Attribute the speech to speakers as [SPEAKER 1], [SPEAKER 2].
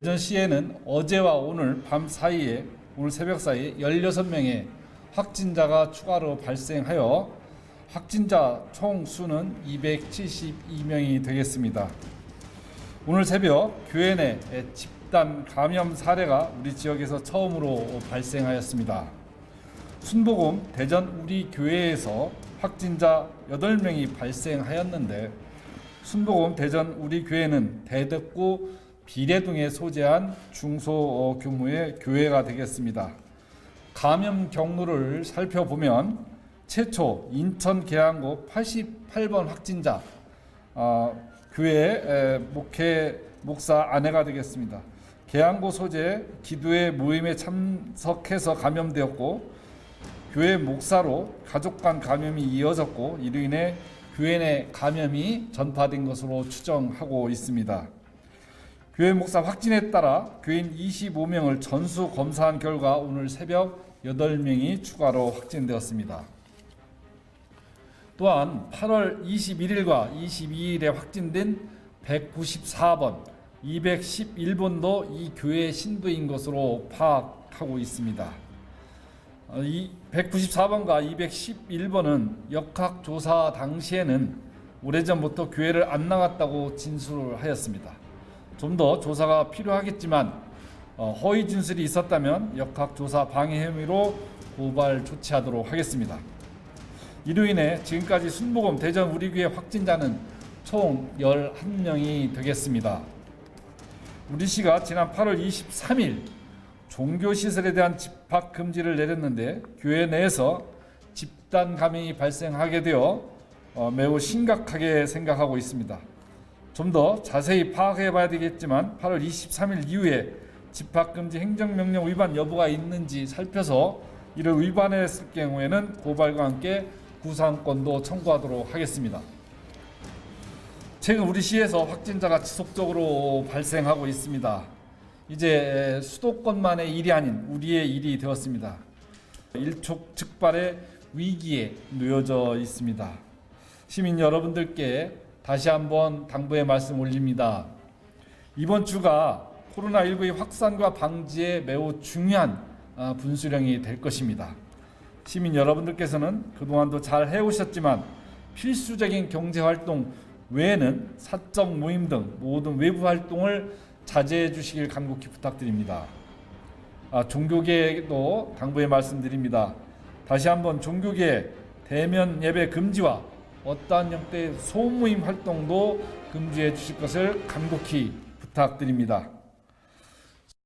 [SPEAKER 1] 대전 시에는 어제와 오늘 밤 사이에 오늘 새벽 사이에 16명의 확진자가 추가로 발생하여 확진자 총 수는 272명이 되겠습니다. 오늘 새벽 교회 내 집단 감염 사례가 우리 지역에서 처음으로 발생하였습니다. 순복음 대전 우리 교회에서 확진자 8명이 발생하였는데 순복음 대전 우리 교회는 대덕구 비례동에 소재한 중소 규모의 교회가 되겠습니다. 감염 경로를 살펴보면 최초 인천 계양구 88번 확진자 어, 교회 에, 목회 목사 아내가 되겠습니다. 계양구 소재 기도회 모임에 참석해서 감염되었고 교회 목사로 가족 간 감염이 이어졌고 이로 인해 교회 내 감염이 전파된 것으로 추정하고 있습니다. 교회 목사 확진에 따라 교인 25명을 전수 검사한 결과 오늘 새벽 8명이 추가로 확진되었습니다. 또한 8월 21일과 22일에 확진된 194번, 211번도 이 교회 신부인 것으로 파악하고 있습니다. 어, 이 194번과 211번은 역학조사 당시에는 오래전부터 교회를 안 나갔다고 진술을 하였습니다. 좀 더 조사가 필요하겠지만 어, 허위 진술이 있었다면 역학조사 방해 혐의로 고발 조치하도록 하겠습니다. 이로 인해 지금까지 순복음 대전 우리교회 확진자는 총 11명이 되겠습니다. 우리 시가 지난 8월 23일 종교시설에 대한 집합 금지를 내렸는데 교회 내에서 집단 감염이 발생하게 되어 어, 매우 심각하게 생각하고 있습니다. 좀 더 자세히 파악해 봐야 되겠지만 8월 23일 이후에 집합금지 행정명령 위반 여부가 있는지 살펴서 이를 위반했을 경우에는 고발과 함께 구상권도 청구하도록 하겠습니다. 최근 우리 시에서 확진자가 지속적으로 발생하고 있습니다. 이제 수도권만의 일이 아닌 우리의 일이 되었습니다. 일촉즉발의 위기에 놓여져 있습니다. 시민 여러분들께 다시 한번 당부의 말씀 올립니다. 이번 주가 코로나19의 확산과 방지에 매우 중요한 아, 분수령이 될 것입니다. 시민 여러분들께서는 그동안도 잘 해오셨지만 필수적인 경제 활동 외에는 사적 모임 등 모든 외부 활동을 자제해 주시길 간곡히 부탁드립니다. 아, 종교계도 당부의 말씀드립니다. 다시 한번 종교계 대면 예배 금지와 어떠한 형태의 소모임 활동도 금지해 주실 것을 간곡히 부탁드립니다.